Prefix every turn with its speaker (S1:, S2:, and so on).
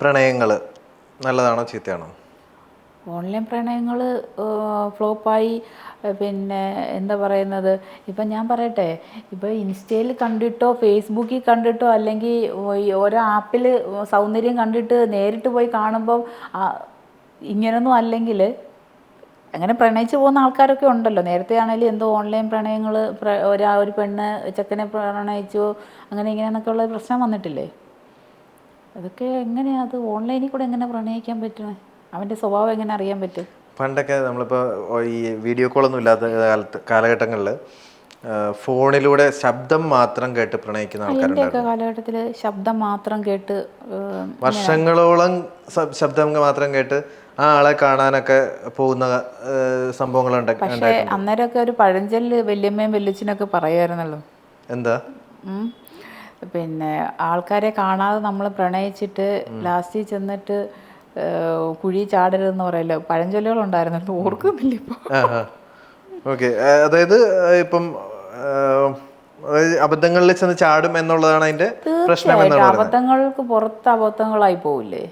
S1: പ്രണയങ്ങൾ നല്ലതാണോ ചീത്തയാണോ?
S2: ഓൺലൈൻ പ്രണയങ്ങൾ ഫ്ലോപ്പായി പിന്നെ എന്താ പറയുന്നത് ഇപ്പം ഞാൻ പറയട്ടെ ഇപ്പോൾ ഇൻസ്റ്റയിൽ കണ്ടിട്ടോ ഫേസ്ബുക്കിൽ കണ്ടിട്ടോ അല്ലെങ്കിൽ ഓരോ ആപ്പിൽ സൗന്ദര്യം കണ്ടിട്ട് നേരിട്ട് പോയി കാണുമ്പോൾ ഇങ്ങനൊന്നും അല്ലെങ്കിൽ അങ്ങനെ പ്രണയിച്ച് പോകുന്ന ആൾക്കാരൊക്കെ ഉണ്ടല്ലോ. നേരത്തെ ആണെങ്കിലും എന്തോ ഓൺലൈൻ പ്രണയങ്ങൾ ഒരാ ഒരു പെണ്ണ് ചെക്കനെ പ്രണയിച്ചു അങ്ങനെ ഇങ്ങനെയെന്നൊക്കെ ഉള്ള പ്രശ്നം വന്നിട്ടില്ലേ? അതൊക്കെ എങ്ങനെയാ? അത് ഓൺലൈനിൽ കൂടെ എങ്ങനെ പ്രണയിക്കാൻ പറ്റുന്നത് അവന്റെ സ്വഭാവം എങ്ങനെ അറിയാൻ പറ്റും?
S1: പണ്ടൊക്കെ നമ്മളിപ്പോൾ ഈ വീഡിയോ കോളൊന്നും ഇല്ലാത്ത കാലത്ത് കാലഘട്ടങ്ങളിൽ ഫോണിലൂടെ ശബ്ദം മാത്രം കേട്ട് പ്രണയിക്കുന്ന ആൾക്കാരുണ്ട്
S2: കാലഘട്ടത്തിൽ ശബ്ദം മാത്രം കേട്ട്
S1: വർഷങ്ങളോളം ശബ്ദം മാത്രം കേട്ട് ആ ആളെ കാണാനൊക്കെ പോകുന്ന സംഭവങ്ങളുണ്ട്
S2: പക്ഷേ അന്നേരമൊക്കെ ഒരു പഴഞ്ചൊല്ല് വല്യമ്മയും വല്യച്ഛനൊക്കെ പറയുമായിരുന്നല്ലോ
S1: എന്താ.
S2: പിന്നെ ആൾക്കാരെ കാണാതെ നമ്മൾ പ്രണയിച്ചിട്ട് ലാസ്റ്റിൽ ചെന്നിട്ട് കുഴി ചാടരുതെന്ന് പറയല്ലോ. പഴഞ്ചൊല്ലുകളുണ്ടായിരുന്നല്ലോ. ഓർക്കുന്നില്ല ഇപ്പോൾ
S1: ഓക്കെ. അതായത് ഇപ്പം അബദ്ധങ്ങളിൽ ചെന്ന് ചാടും എന്നുള്ളതാണ് അതിന്റെ പ്രശ്നം
S2: അബദ്ധങ്ങൾക്ക് പുറത്ത് അബദ്ധങ്ങളായി പോവില്ലേ?